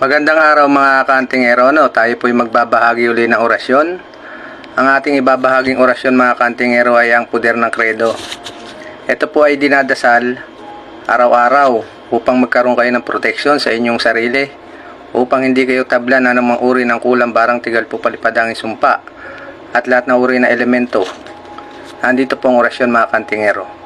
Magandang araw mga kantingero, no? Tayo po'y magbabahagi uli ng orasyon. Ang ating ibabahaging orasyon mga kantingero ay ang puder ng kredo. Ito po ay dinadasal araw-araw upang magkaroon kayo ng proteksyon sa inyong sarili upang hindi kayo tablan ng anumang uri ng kulang barang tigal po palipadang sumpa at lahat ng uri na elemento. Nandito po ang orasyon mga kantingero.